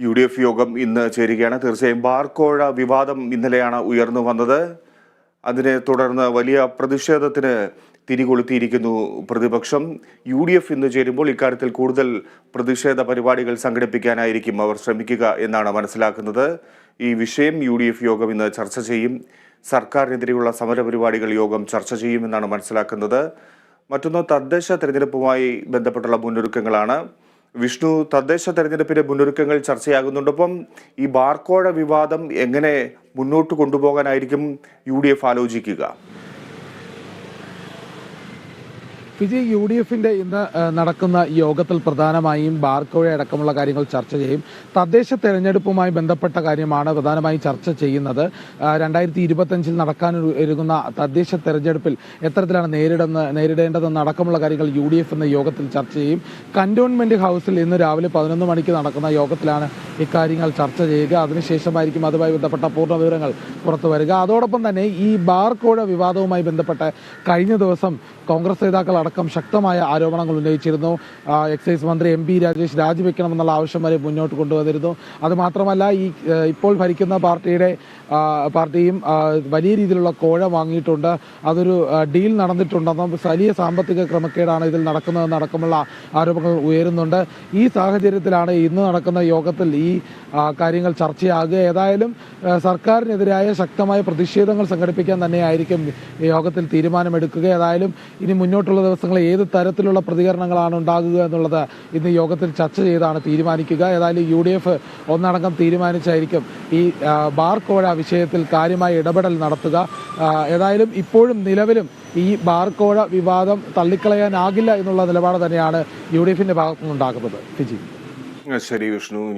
U D F യോഗം ഇന്ന് ചേരുകയാണ്. തീർച്ചയായും ബാർക്കോഴ വിവാദം ഇന്നലെയാണ് ഉയർന്നു വന്നത്. അതിനെ തുടർന്ന് വലിയ പ്രതിഷേധത്തിന് തിരികൊളുത്തിയിരിക്കുന്നു പ്രതിപക്ഷം. യു ഡി എഫ് ഇന്ന് ചേരുമ്പോൾ ഇക്കാര്യത്തിൽ കൂടുതൽ പ്രതിഷേധ പരിപാടികൾ സംഘടിപ്പിക്കാനായിരിക്കും അവർ ശ്രമിക്കുക എന്നാണ് മനസ്സിലാക്കുന്നത്. ഈ വിഷയം യു ഡി എഫ് യോഗം ഇന്ന് ചർച്ച ചെയ്യും. സർക്കാരിനെതിരെയുള്ള സമരപരിപാടികൾ യോഗം ചർച്ച ചെയ്യുമെന്നാണ് മനസ്സിലാക്കുന്നത്. മറ്റൊന്ന് തദ്ദേശ തെരഞ്ഞെടുപ്പുമായി ബന്ധപ്പെട്ടുള്ള മുന്നൊരുക്കങ്ങളാണ്. വിഷ്ണു തദ്ദേശ തെരഞ്ഞെടുപ്പിന്റെ മുന്നൊരുക്കങ്ങൾ ചർച്ചയാകുന്നുണ്ടൊപ്പം ഈ ബാർക്കോഴ വിവാദം എങ്ങനെ മുന്നോട്ട് കൊണ്ടുപോകാനായിരിക്കും യു ആലോചിക്കുക? വിജയ് യു ഡി എഫിന്റെ ഇന്ന് നടക്കുന്ന യോഗത്തിൽ പ്രധാനമായും ബാർക്കോഴ അടക്കമുള്ള കാര്യങ്ങൾ ചർച്ച ചെയ്യും. തദ്ദേശ തെരഞ്ഞെടുപ്പുമായി ബന്ധപ്പെട്ട കാര്യമാണ് പ്രധാനമായും ചർച്ച ചെയ്യുന്നത്. രണ്ടായിരത്തി ഇരുപത്തഞ്ചിൽ നടക്കാൻ ഒരുങ്ങുന്ന തദ്ദേശ തെരഞ്ഞെടുപ്പിൽ എത്തരത്തിലാണ് നേരിടുന്ന നേരിടേണ്ടതെന്ന് അടക്കമുള്ള കാര്യങ്ങൾ യു ഡി എഫ് എന്ന യോഗത്തിൽ ചർച്ച ചെയ്യും. കന്റോൺമെന്റ് ഹൗസിൽ ഇന്ന് രാവിലെ പതിനൊന്ന് മണിക്ക് നടക്കുന്ന യോഗത്തിലാണ് ഇക്കാര്യങ്ങൾ ചർച്ച ചെയ്യുക. അതിനുശേഷമായിരിക്കും അതുമായി ബന്ധപ്പെട്ട പൂർണ വിവരങ്ങൾ പുറത്തു വരിക. അതോടൊപ്പം തന്നെ ഈ ബാർക്കോഴ വിവാദവുമായി ബന്ധപ്പെട്ട് കഴിഞ്ഞ ദിവസം കോൺഗ്രസ് നേതാക്കൾ അടക്കം ശക്തമായ ആരോപണങ്ങൾ ഉന്നയിച്ചിരുന്നു. എക്സൈസ് മന്ത്രി എം രാജേഷ് രാജിവെക്കണമെന്നുള്ള ആവശ്യം വരെ മുന്നോട്ട് കൊണ്ടുവന്നിരുന്നു. അതുമാത്രമല്ല ഈ ഇപ്പോൾ ഭരിക്കുന്ന പാർട്ടിയുടെ പാർട്ടിയും വലിയ രീതിയിലുള്ള കോഴ വാങ്ങിയിട്ടുണ്ട്. അതൊരു ഡീൽ നടന്നിട്ടുണ്ടെന്നും വലിയ സാമ്പത്തിക ക്രമക്കേടാണ് ഇതിൽ നടക്കുന്നതെന്നടക്കമുള്ള ആരോപണങ്ങൾ ഉയരുന്നുണ്ട്. ഈ സാഹചര്യത്തിലാണ് ഇന്ന് നടക്കുന്ന യോഗത്തിൽ ആ, കാര്യങ്ങൾ ചർച്ചയാകുക. ഏതായാലും സർക്കാരിനെതിരായ ശക്തമായ പ്രതിഷേധങ്ങൾ സംഘടിപ്പിക്കാൻ തന്നെയായിരിക്കും ഈ യോഗത്തിൽ തീരുമാനമെടുക്കുക. ഏതായാലും ഇനി മുന്നോട്ടുള്ള ദിവസങ്ങളിൽ ഏത് തരത്തിലുള്ള പ്രതികരണങ്ങളാണ് ഉണ്ടാകുക എന്നുള്ളത് ഇന്ന് യോഗത്തിൽ ചർച്ച ചെയ്താണ് തീരുമാനിക്കുക. ഏതായാലും യു ഡി എഫ് ഒന്നടങ്കം തീരുമാനിച്ചായിരിക്കും ഈ ബാർ കോഴ വിഷയത്തിൽ കാര്യമായ ഇടപെടൽ നടത്തുക. ഏതായാലും ഇപ്പോഴും നിലവിലും ഈ ബാർ കോഴ വിവാദം തള്ളിക്കളയാനാകില്ല എന്നുള്ള നിലപാട് തന്നെയാണ് യു ഡി എഫിന്റെ ഭാഗത്തുനിന്നുണ്ടാകുന്നത്. ശരി വിഷ്ണു.